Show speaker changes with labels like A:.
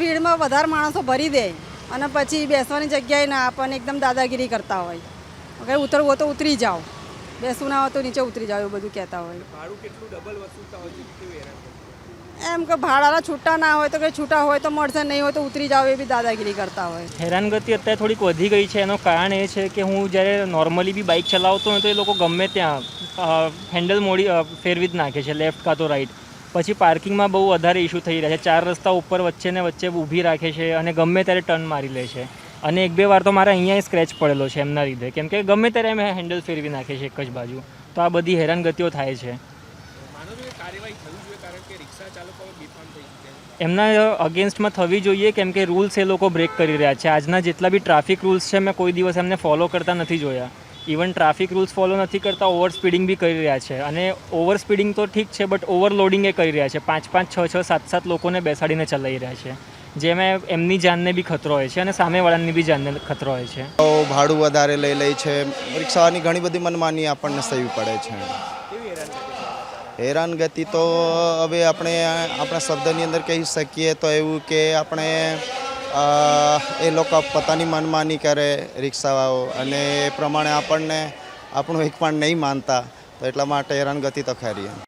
A: ભીડમાં વધારે માણસો ભરી દે અને પછી બેસવાની જગ્યાએ ના આપણને એકદમ દાદાગીરી કરતા હોય. અગર ઉતરવું હોય તો ઉતરી જાઓ. બેસવું ના હોય તો નીચે ઉતરી જાઓ એવું બધું કહેતા હોય? એમ કે ભાડાના છૂટા ના હોય તો કે છૂટા હોય તો મળશે નહીં હોય તો ઉતરી જાઓ એ બી દાદાગીરી કરતા હોય.
B: હેરાનગતિ અત્યારે થોડીક વધી ગઈ છે. એનું કારણ એ છે કે હું જ્યારે નોર્મલી બી બાઇક ચલાવતો હોય તો એ લોકો ગમે ત્યાં હેન્ડલ મોડી ફેરવી જ નાખે છે લેફ્ટ કાં તો રાઈટ પછી પાર્કિંગમાં બહુ વધારે ઇશ્યુ થઈ રહ્યા છે. ચાર રસ્તા ઉપર વચ્ચે ને વચ્ચે ઊભી રાખે છે અને ગમે ત્યારે ટર્ન મારી લે છે. અને એક બે વાર તો મારા અહીંયા સ્ક્રેચ પડેલો છે એમના લીધે. કેમ કે ગમે ત્યારે એમ હેન્ડલ ફેરવી નાખે છે એક જ બાજુ. તો આ બધી હેરાનગતિઓ થાય છે. એમના અગેન્સ્ટમાં થવી જોઈએ કેમ કે રૂલ્સ એ લોકો બ્રેક કરી રહ્યા છે. આજના જેટલા બી ટ્રાફિક રૂલ્સ છે, મેં કોઈ દિવસ એમને ફોલો કરતા નથી જોયા. ઇવન ટ્રાફિક રૂલ્સ ફોલો નથી કરતા ઓવર સ્પીડિંગ બી કરી રહ્યા છે. અને ઓવર સ્પીડિંગ તો ઠીક છે બટ ઓવરલોડિંગ એ કરી રહ્યા છે. પાંચ પાંચ, છ છ, સાત સાત લોકોને બેસાડીને ચલાવી રહ્યા છે. જેમાં એમની જાનને બી ખતરો હોય છે અને સામેવાળાની બી જાનને ખતરો હોય છે.
C: ભાડું વધારે લઈ લે છે. રિક્ષાની ઘણી બધી મનમાની આપણને સહી પડે છે. હેરાનગતિ તો હવે આપણે આપણા શબ્દની અંદર કહી શકીએ તો એવું કે આપણે એ લોકો પોતાની મનમાની કરે રિક્ષાવાળાઓ અને એ પ્રમાણે આપણને આપણું એક પણ નહીં માનતા, તો એટલા માટે હેરાનગતિ તો ખરી